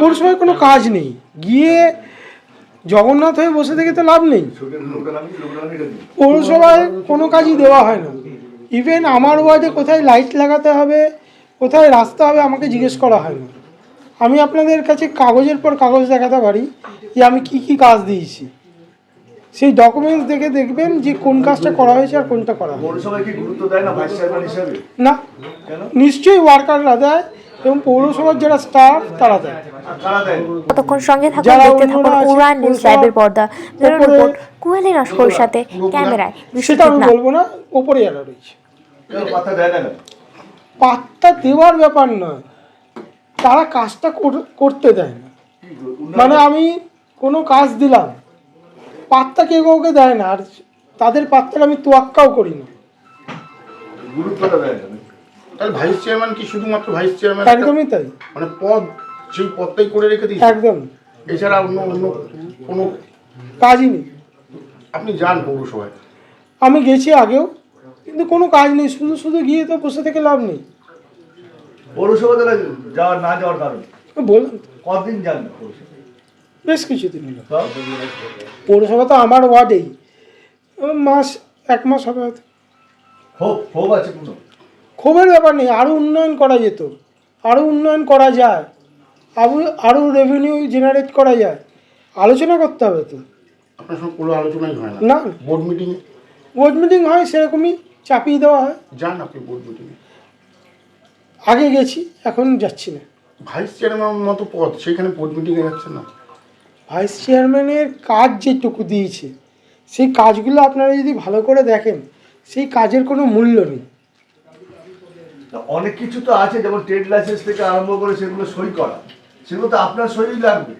পৌরসভায় কোনো কাজ নেই। গিয়ে জগন্নাথ হয়ে বসে থেকে তো লাভ নেই। পৌরসভায় কোনো কাজই দেওয়া হয় না। ইভেন আমার ওয়ার্ডে কোথায় লাইট লাগাতে হবে কোথায় রাস্তা হবে আমাকে জিজ্ঞেস করা হয় না। আমি আপনাদের কাছে কাগজের পর কাগজ দেখাতে পারি যে আমি কি কি কাজ দিয়েছি। সেই ডকুমেন্টস দেখে দেখবেন যে কোন কাজটা করা হয়েছে আর কোনটা করা না নিশ্চয়ই ওয়ার্কাররা দেয়। এবং পৌরসভার যারা স্টাফ তারা দেয়। আর কারা দেয় কতক্ষণ সঙ্গে থাকুন দেখতে থাকুন উড়ান নিউজ লাইভের পর্দা ব্যুরো রিপোর্ট কুয়েলি নস্কর সাথে ক্যামেরায় সেটা আমি বলব না ওপরে যারা রয়েছে। পাত্তা দেওয়ার ব্যাপার নয় তারা কাজটা কর- করতে দেয় না। মানে আমি কোনো কাজ দিলাম পাত্তা কেউ কাউকে দেয় না আর তাদের পাত্তার আমি তোয়াক্কাও করি না। গুরুত্বটা দেয় না। তাহলে ভাইস চেয়ারম্যান কি শুধুমাত্র ভাইস চেয়ারম্যান একদমই তাই। মানে পদ সেই পদটাই করে রেখে দিয়েছে। একদম। এছাড়া অন্য অন্য কোনো কাজই নেই। আপনি যান পৌরসভায়। আমি গেছি আগেও কিন্তু কোনো কাজ নেই। শুধু শুধু গিয়ে তো বসে থেকে লাভ নেই। পৌরসভা তাহলে যাওয়ার না যাওয়ার কারণ? বললাম তো, কতদিন যান বেশ কিছুদিন হলো। পৌরসভা তো আমার ওয়ার্ডেই। মাস এক মাস হবে হয়তো। ক্ষোভ ক্ষোভ আছে কোনো? ক্ষোভের ব্যাপার নেই আরও উন্নয়ন করা যেত আরও উন্নয়ন করা যায় আরও আরও রেভিনিউ জেনারেট করা যায় আলোচনা করতে হবে তো। আপনার সঙ্গে কোনো আলোচনাই হয় না। না। বোর্ড মিটিংয়ে বোর্ড মিটিং হয় সেরকমই চাপিয়ে দেওয়া হয়। যান আপনি বোর্ড মিটিংয়ে আগে গেছি এখন যাচ্ছি না। ভাইস চেয়ারম্যান মতো পদ সেখানে বোর্ড মিটিংয়ে যাচ্ছেন না? ভাইস চেয়ারম্যানের কাজ যেটুকু দিয়েছে সেই কাজগুলো আপনারা যদি ভালো করে দেখেন সেই কাজের কোনো মূল্য নেই। অনেক কিছু তো আছে, যেমন ট্রেড লাইসেন্স থেকে আরম্ভ করে সেগুলো সই করা। সেগুলো তো আপনার সই লাগবে।